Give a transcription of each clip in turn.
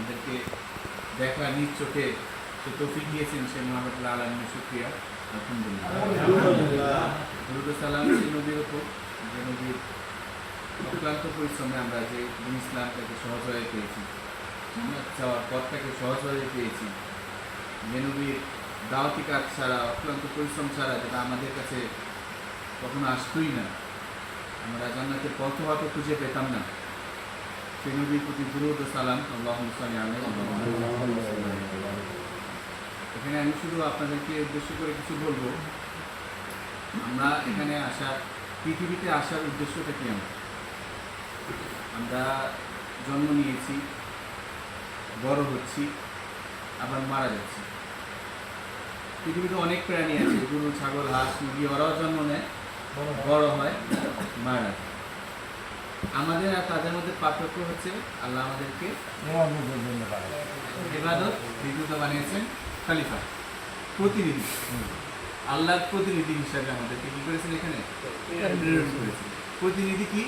আপনাদেরকে দেখা নিজ চোখে সে তৌফিক দিয়েছেন সে মোহাম্মদুল্লাহ আলমের শুক্রিয়া আলহামদুলিল্লাহ। সালাম ওপর। যে নবীর অক্লান্ত পরিশ্রমে আমরা যে ইসলামটাকে সহজ হয়ে পেয়েছি চাওয়ার পথটাকে সহজ হয়ে পেয়েছি, যে নবীর দাওয়াতি কাজ ছাড়া, অক্লান্ত পরিশ্রম ছাড়া যেটা আমাদের কাছে কখনো আসতোই না, আমরা জান্নাতের পথ হয়তো খুঁজে পেতাম না। সেই নবীর প্রতি দুরুদ সালাম এখানে আমি শুধু আপনাদেরকে উদ্দেশ্য করে কিছু বলব। আমরা এখানে পৃথিবীতে আসার উদ্দেশ্যটা কি আমার? আমরা জন্ম নিয়েছি, বড় হচ্ছি, আবার মারা যাচ্ছি। পৃথিবীতে অনেক প্রাণী আছে, গরু, ছাগল, হাঁস, মুরগি, ওরাও জন্ম নেয়, বড় হয়, মারা যায়। আমাদের আর তাদের মধ্যে পার্থক্য হচ্ছে আল্লাহ আমাদেরকে ইবাদত বিদ্যুৎ বানিয়েছেন খালিফা প্রতিনিধি। আল্লাহর প্রতিনিধি হিসাবে আমাদেরকে কি করেছেন এখানে? করেছেন। প্রতিনিধি কি?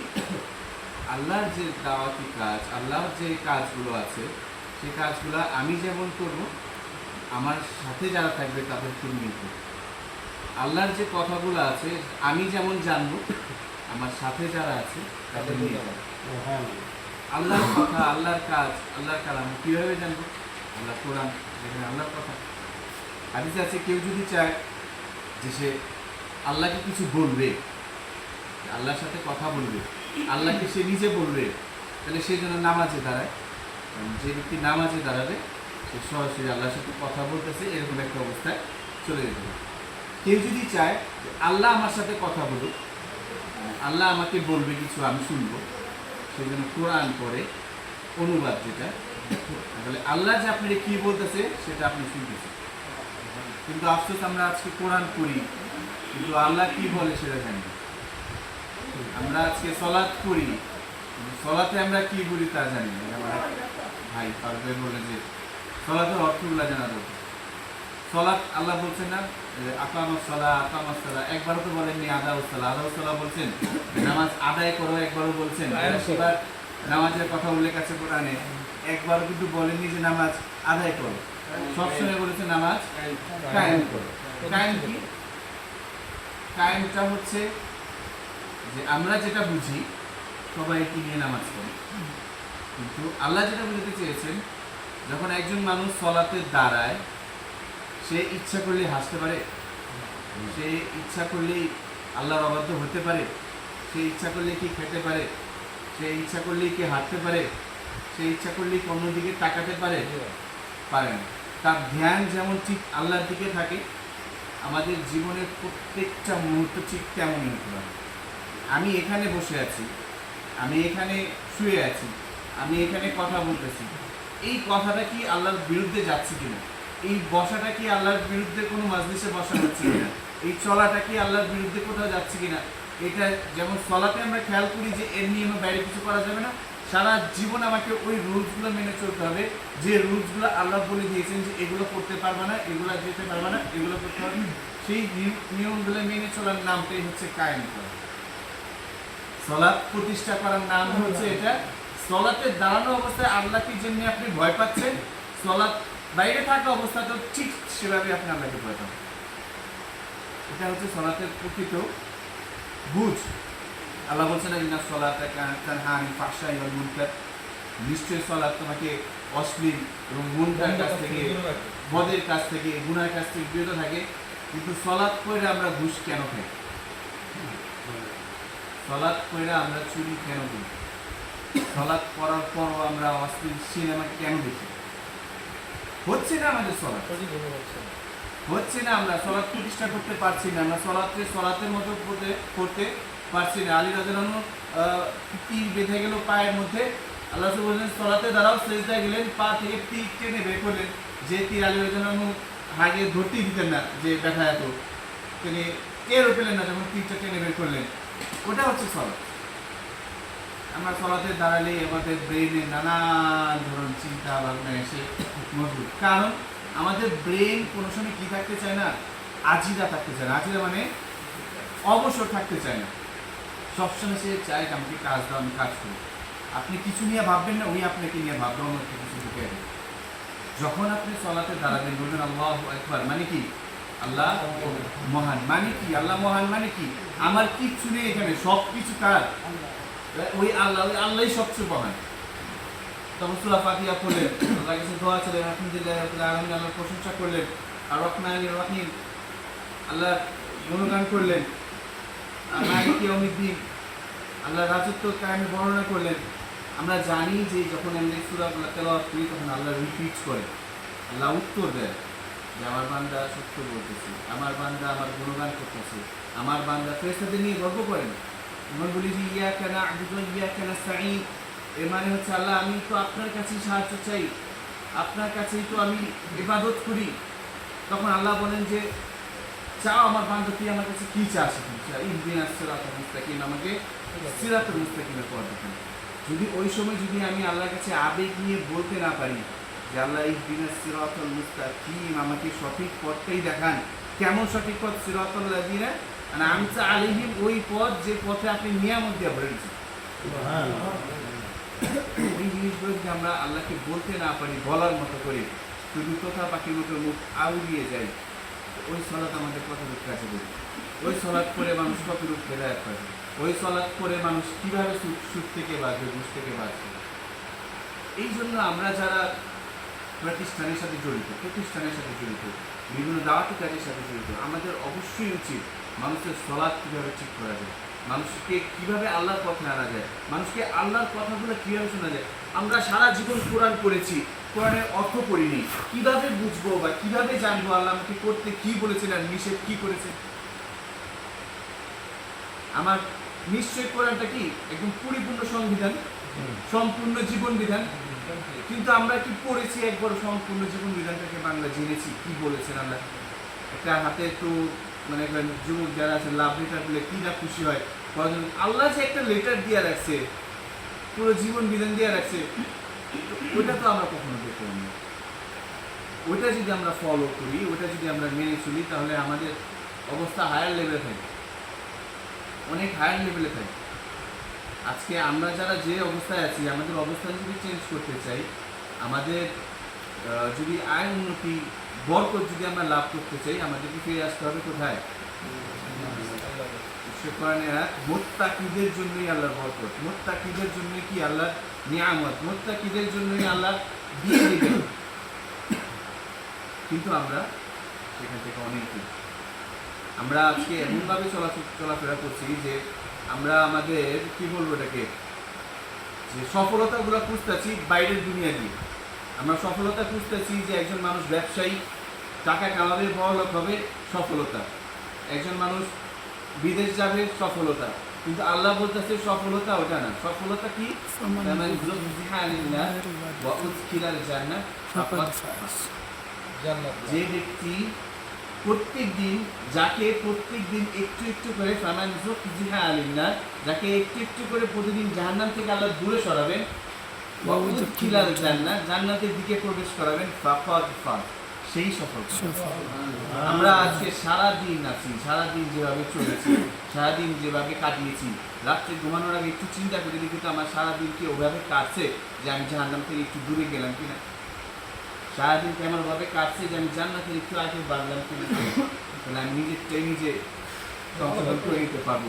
আল্লাহর যে দাওয়াতি কাজ আল্লাহর যে কাজগুলো আছে সেই কাজগুলো আমি যেমন করব আমার সাথে যারা থাকবে তাদেরকে মিলব আল্লাহর যে কথাগুলো আছে আমি যেমন জানব আমার সাথে যারা আছে তাদের নিয়ে যাব আল্লাহর কথা আল্লাহর কাজ আল্লাহর কালাম কীভাবে জানব? আল্লাহ কোরআন যেখানে আল্লাহর কথা। হাদিসে আছে কেউ যদি চায় যে সে আল্লাহকে কিছু বলবে আল্লাহর সাথে কথা বলবে আল্লাহকে সে নিজে বলবে তাহলে সে যেন নামাজে দাঁড়ায়। যে ব্যক্তি নামাজে দাঁড়াবে সে সরাসরি আল্লাহর সাথে কথা বলতেছে এরকম একটা অবস্থায় চলে যেতে কেউ যদি চায় যে আল্লাহ আমার সাথে কথা বলুক আল্লাহ আমাকে বলবে কিছু, আমি শুনব। সেই জন্য কোরআন পড়ে, অনুবাদ যেটা। তাহলে আল্লাহ যে আপনাকে কি বলতেছে, সেটা আপনি শুনতেছেন। কিন্তু আফসোস, আমরা আজকে কোরআন পড়ি, কিন্তু আল্লাহ কি বলে সেটা জানি। আমরা আজকে সলাৎ করি সলাতে আমরা কি বলি তা জানি আমার ভাই পারবে বলে যে, সলাতের অর্থগুলো জানা দরকার। সলাৎ আল্লাহ বলছেন না? একবারও তো বলেননি বলছেন? নামাজ আদায় করো একবারও বলছেন। সেবার নামাজের কথা উল্লেখ আছে কোরআনে। একবারও কিন্তু বলেননি যে নামাজ আদায় করো। সবসময় বলেছে নামাজ কায়েম করো। কায়েম কি? কায়েমটা হচ্ছে যে আমরা যেটা বুঝি সবাই কি নিয়ে নামাজ পড়ে। কিন্তু আল্লাহ যেটা বুঝতে চেয়েছেন যখন একজন মানুষ সলাতে দাঁড়ায় সে ইচ্ছা করলে হাসতে পারে। সে ইচ্ছা করলেই আল্লাহর অবাধ্য হতে পারে। সে ইচ্ছা করলে কি খেতে পারে। সে ইচ্ছা করলেই কি হাঁটতে পারে। সে ইচ্ছা করলেই কোনো দিকে তাকাতে পারে। পারে না। তার ধ্যান যেমন ঠিক আল্লাহর দিকে থাকে, আমাদের জীবনের প্রত্যেকটা মুহূর্ত ঠিক তেমনই হতে পারে। আমি এখানে বসে আছি, আমি এখানে শুয়ে আছি, আমি এখানে কথা বলতেছি। এই কথাটা কি আল্লাহর বিরুদ্ধে যাচ্ছে কিনা? এই বসাটা কি আল্লাহর বিরুদ্ধে কোনো মাজলিসে বসা হচ্ছে কিনা? এই চলাটা কি আল্লাহর বিরুদ্ধে কোথাও যাচ্ছে কিনা? এটা যেমন চলাতে আমরা খেয়াল করি যে এর নিয়মে বাইরে কিছু করা যাবে না, সারা জীবন আমাকে ওই রুলসগুলো মেনে চলতে হবে, যে রুলসগুলো আল্লাহ বলে দিয়েছেন যে এগুলো করতে পারবে না, এগুলো যেতে পারবে না, এগুলো করতে পারবে সেই নিয়মগুলো মেনে চলার নামটাই হচ্ছে কায়েম করা। সলাৎ প্রতিষ্ঠা করার নাম হচ্ছে এটা। সলাতে দাঁড়ানো অবস্থায় আল্লাহকে যেমনি আপনি ভয় পাচ্ছেন, সলাৎ বাইরে থাকা অবস্থা তো ঠিক সেভাবে আপনি আল্লাহকে ভয় পাবেন এটা হচ্ছে সলাতের প্রকৃত বুঝ। আল্লাহ বলছেন, ইন্না সলাত হানি ফাঁসাই বা মুনকার। নিশ্চয়ই সলাৎ তোমাকে অশ্লীল এবং মুনকার কাছ থেকে মদের কাছ থেকে, গুনার কাছ থেকে বিরত থাকে। কিন্তু সলাৎ করে আমরা ঘুষ কেন খাই? সলাৎ করে আমরা চুরি কেন করি? সলাৎ করার পরও আমরা অশ্লীল সিনেমা কেন দেখি? হচ্ছে না আমাদের সলাৎ? হচ্ছে না আমরা সলাৎ প্রতিষ্ঠা করতে পারছি না। আমরা সলাৎকে সলাতের মতো করতে পারছি না। আলী রাজু তীর বেঁধে গেল পায়ের মধ্যে। আল্লাহ বললেন সলাতে দাঁড়াও, সেজদায় গেলেন, পা থেকে তীর টেনে বের করলেন। যে তীর আলী রাজু আগে ধরতেই দিতেন না, যে ব্যথা এত। তিনি টেরও পেলেন না, যখন তীরটা টেনে বের করলেন। ওটা হচ্ছে সলাৎ। আমরা সলাতে দাঁড়ালেই আমাদের ব্রেনে নানান ধরনের চিন্তা ভাবনা এসে মজবুত। কারণ আমাদের ব্রেন কোনো সময় কি থাকতে চায় না? আজিদা থাকতে চায় না। আজিদা মানে অবসর থাকতে চায় না। সবসময় সে চায় আমাকে কাজ দাও, আমি কাজ করি। আপনি কিছু নিয়ে ভাববেন না, ওই আপনাকে নিয়ে ভাববে অন্য একটা কিছু ঢুকে যাবে। যখন আপনি সলাতে দাঁড়াবেন, বলবেন, আল্লাহ একবার মানে কি? আল্লাহ মহান। মানে কি? আল্লাহ মহান মানে কি? আমার কিচ্ছু নেই এখানে সব কিছু কার? ওই আল্লাহ, ওই আল্লাহই সবচেয়ে মহান তখন সুরা পড়লেন আল্লাহ দোয়া আল্লাহর প্রশংসা করলেন, আর আল্লাহ গুণগান করলেন আল্লাহ রাজত্ব কায়েম বর্ণনা করলেন। আমরা জানি যে যখন এই সূরাগুলো তেলাওয়াত করি, তখন আল্লাহ রিপিট করে, আল্লাহ উত্তর দেয় যে আমার বান্দা সত্য বলতেছে, আমার বান্দা আমার গুণগান করতেছে, আমার বান্দা ফেরেশতাদের নিয়ে গর্ব করেন। আমরা বলি যে ইয়া কেন আবুদ ইয়া কেন সাঈদ এর মানে হচ্ছে আল্লাহ, আমি তো আপনার কাছেই সাহায্য চাই। আপনার কাছেই তো আমি ইবাদত করি। তখন আল্লাহ বলেন যে, চাও আমার বান্ধব আমার কাছে কি চাস এখন ইহদিন সিরাতুল মুস্তাকিম, আমাকে সিরাতুল মুস্তাকিমের পথ দেখান। যদি ওই সময় যদি আমি আল্লাহর কাছে আবেগ নিয়ে বলতে না পারি যে, আল্লাহ, ইহদিন সিরাতুল মুস্তাকিম, আমাকে সঠিক পথটাই দেখান। কেমন সঠিক পথ? সিরাতুল লাযিনা মানে আমসা আলাইহিম ওই পথ যে পথে আপনি নিয়ামত দিয়ে ভরে এই জিনিসগুলো যদি আমরা আল্লাহকে বলতে না পারি বলার মতো করে শুধু কথা পাখির মতো মুখ আউড়িয়ে যাই ওই সলাৎ আমাদের কতটুকু কাছে দেবে ওই সলাৎ করে মানুষ কতটুকু পাবে ওই সলাৎ করে মানুষ কীভাবে সুখ সুখ থেকে বাঁচবে ঘুষ থেকে বাঁচবে? এই জন্য আমরা যারা প্রতিষ্ঠানের সাথে জড়িত প্রতিষ্ঠানের সাথে জড়িত বিভিন্ন দাওয়াতি কাজের সাথে জড়িত আমাদের অবশ্যই উচিত মানুষের সলাৎ কীভাবে ঠিক করা যায়? মানুষকে কীভাবে আল্লাহর পথে আনা যায়? মানুষকে আল্লাহর কথাগুলো কীভাবে শোনা যায়? আমরা সারা জীবন কোরআন পড়েছি কোরআনের অর্থ পড়িনি। কীভাবে বুঝব বা কীভাবে জানব আল্লাহ আমাকে করতে কি বলেছেন আর নিষেধ কি করেছেন? আমার নিশ্চয় কোরআনটা কি? একদম পরিপূর্ণ সংবিধান সম্পূর্ণ জীবন বিধান। কিন্তু আমরা কি পড়েছি একবার সম্পূর্ণ জীবন বিধানটাকে বাংলা জেনেছি? কি বলেছেন আল্লাহ? একটা হাতে একটু মানে যুবক যারা আছে লাভ লেটার পেলে কি না খুশি হয়? আল্লাহ যে একটা লেটার দিয়ে রাখছে, পুরো জীবন বিধান দিয়ে রাখছে ওটা তো আমরা কখনো দেখতে পাবো না ওটা যদি আমরা ফলো করি ওটা যদি আমরা মেনে চলি, তাহলে আমাদের অবস্থা হায়ার লেভেলে থাকে অনেক হায়ার লেভেলে থাকে আজকে আমরা যারা যে অবস্থায় আছি, আমাদের অবস্থা যদি চেঞ্জ করতে চাই, আমাদের যদি আয় উন্নতি বরকত যদি আমরা লাভ করতে চাই, আমাদেরকে ফিরে আসতে হবে কোথায়? মোত্তাকিদের জন্যই আল্লাহর বরকত। মোত্তাকিদের কি আল্লাহর নিয়ামত? মোত্তাকিদের জন্যই আল্লাহ দিয়ে কিন্তু আমরা সেখান থেকে অনেক। আমরা আজকে এমনভাবে চলা চলাফেরা করছি যে আমরা আমাদের, কি বলব এটাকে? যে সফলতাগুলো খুঁজতেছি বাইরের দুনিয়া দিয়ে। আমরা সফলতা খুঁজতেছি যে একজন মানুষ ব্যবসায়ী টাকা কামাবে বড়লোক হবে সফলতা। একজন মানুষ বিদেশ যাবে সফলতা। কিন্তু আল্লাহ বলতেছে সফলতা ওটা না। সফলতা কি? যে ব্যক্তি প্রত্যেক দিন যাকে প্রত্যেক দিন একটু একটু করে ফানান জিহা আলিন্না যাকে একটু একটু করে প্রতিদিন জাহান্নাম থেকে আল্লাহ দূরে সরাবেন জান্নাতের দিকে প্রবেশ করাবেন ফাকাদ ফাজ সেই সফল আমরা আজকে সারা দিন আছি সারা দিন যেভাবে চলেছি সারা দিন যেভাবে কাটিয়েছি রাত্রে ঘুমানোর আগে একটু চিন্তা করে দেখি তো আমার সারা দিন কি ওভাবে কাটছে যে আমি জাহান্নাম থেকে একটু দূরে গেলাম কিনা? সারাদিন কেমন ভাবে কাটছে যে আমি জান্নাতের একটু আগে বাড়লাম কিনা? তাহলে আমি নিজেরটাই নিজে সংশোধন করে নিতে পারব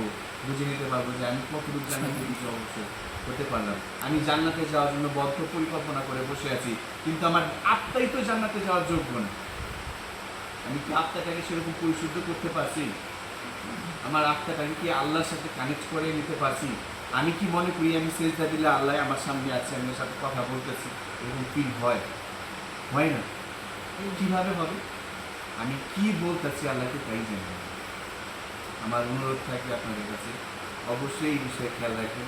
বুঝে নিতে পারব যে আমি কতটুকু জান্নাতের দিকে অবশ্যই। হতে পারলাম আমি জান্নাতে যাওয়ার জন্য বদ্ধ পরিকল্পনা করে বসে আছি, কিন্তু আমার আত্মাই তো জান্নাতে যাওয়ার যোগ্য না। আমি কি আত্মাটাকে সেরকম পরিশুদ্ধ করতে পারছি? আমার আত্মাটাকে কি আল্লাহর সাথে কানেক্ট করে নিতে পারছি? আমি কি মনে করি আমি সেজদা দিলে আল্লাহ আমার সামনে আছে, আমি ওর সাথে কথা বলতেছি? এরকম ফিল হয়? হয় না। কীভাবে হবে? আমি কি বলতেছি আল্লাহকে তাই জানি। আমার অনুরোধ থাকবে আপনাদের কাছে। অবশ্যই এই বিষয়ে খেয়াল রাখবেন।